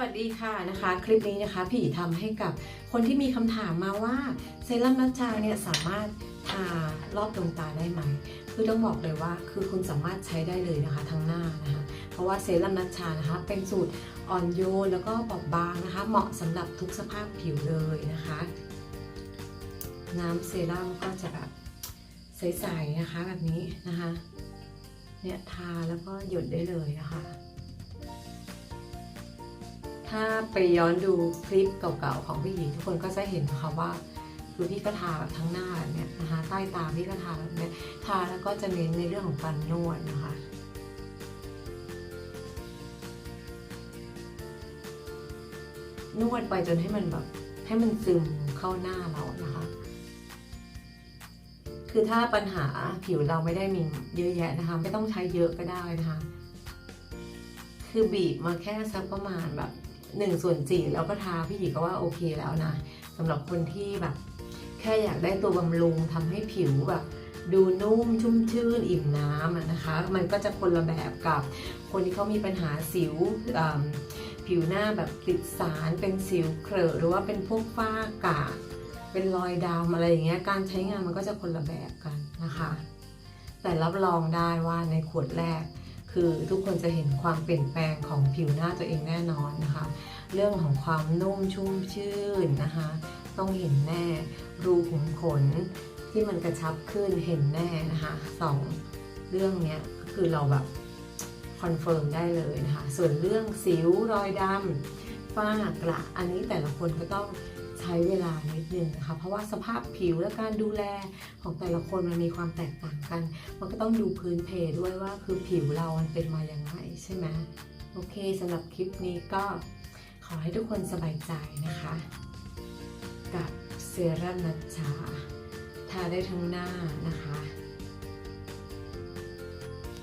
วัสดีค่ะนะคะ คลิปนี้นะคะพี่หยีทำให้กับคนที่มีคำถามมาว่าเซรั่มนัชชาเนี่ยสามารถทารอบดวงตาได้ไหม คือต้องบอกเลยว่าคือคุณสามารถใช้ได้เลยนะคะทั้งหน้านะคะ เพราะว่าเซรั่มนัชชานะคะ เป็นสูตรอ่อนโยนแล้วก็บอบบางนะคะ เหมาะสำหรับทุกสภาพผิวเลยนะคะ น้ำเซรั่มก็จะแบบใสๆนะคะแบบนี้นะคะเนี่ยทาแล้วก็หยดได้เลยนะคะ ถ้าไปย้อนดูคลิปเก่าๆของพี่หญิงทุกคนก็จะเห็นนะคะว่าคือพี่ก็ทาทั้งหน้าเนี้ยนะคะใต้ตาพี่ก็ทาแบบเนี้ยทาแล้วก็จะเน้นในเรื่องของการนวดนะคะนวดไปจนให้มันแบบให้มันซึมเข้าหน้าเรานะคะ คือถ้าปัญหาผิวเราไม่ได้มีเยอะแยะนะคะ ไม่ต้องใช้เยอะก็ได้นะคะ คือบีบมาแค่สักประมาณแบบ หนึ่งส่วนสี่แล้วก็ทาพี่หยีก็ว่าโอเคแล้วนะสำหรับคนที่แบบ แค่อยากได้ตัวบำรุงทำให้ผิวแบบดูนุ่มชุ่มชื่นอิ่มน้ำนะคะ มันก็จะคนละแบบกับคนที่เขามีปัญหาสิวผิวหน้าแบบติดสารเป็นสิวเครอะหรือว่าเป็นพวกฝ้ากระเป็นรอยดำอะไรอย่างเงี้ยการใช้งานมันก็จะคนละแบบกันนะคะ แต่รับรองได้ว่าในขวดแรก คือทุกคนจะเห็นความเปลี่ยนแปลงของผิวหน้าตัวเองแน่นอนนะคะ เรื่องของความนุ่มชุ่มชื่นนะคะ ต้องเห็นแน่ รูขุมขนที่มันกระชับขึ้นเห็นแน่นะคะสองเรื่องเนี้ยก็คือเราแบบคอนเฟิร์มได้เลยนะคะ ส่วนเรื่องสิวรอยดำฝ้ากระอันนี้แต่ละคนก็ต้อง ใช้เวลานิดนึงนะคะ เพราะว่าสภาพผิวและการดูแลของแต่ละคนมันมีความแตกต่างกัน มันก็ต้องดูพื้นเพด้วยว่าคือผิวเรามันเป็นมาอย่างไรใช่ไหมโอเคสำหรับคลิปนี้ก็ขอให้ทุกคนสบายใจนะคะ กับเซรั่มนัชชาทาได้ทั้งหน้านะคะ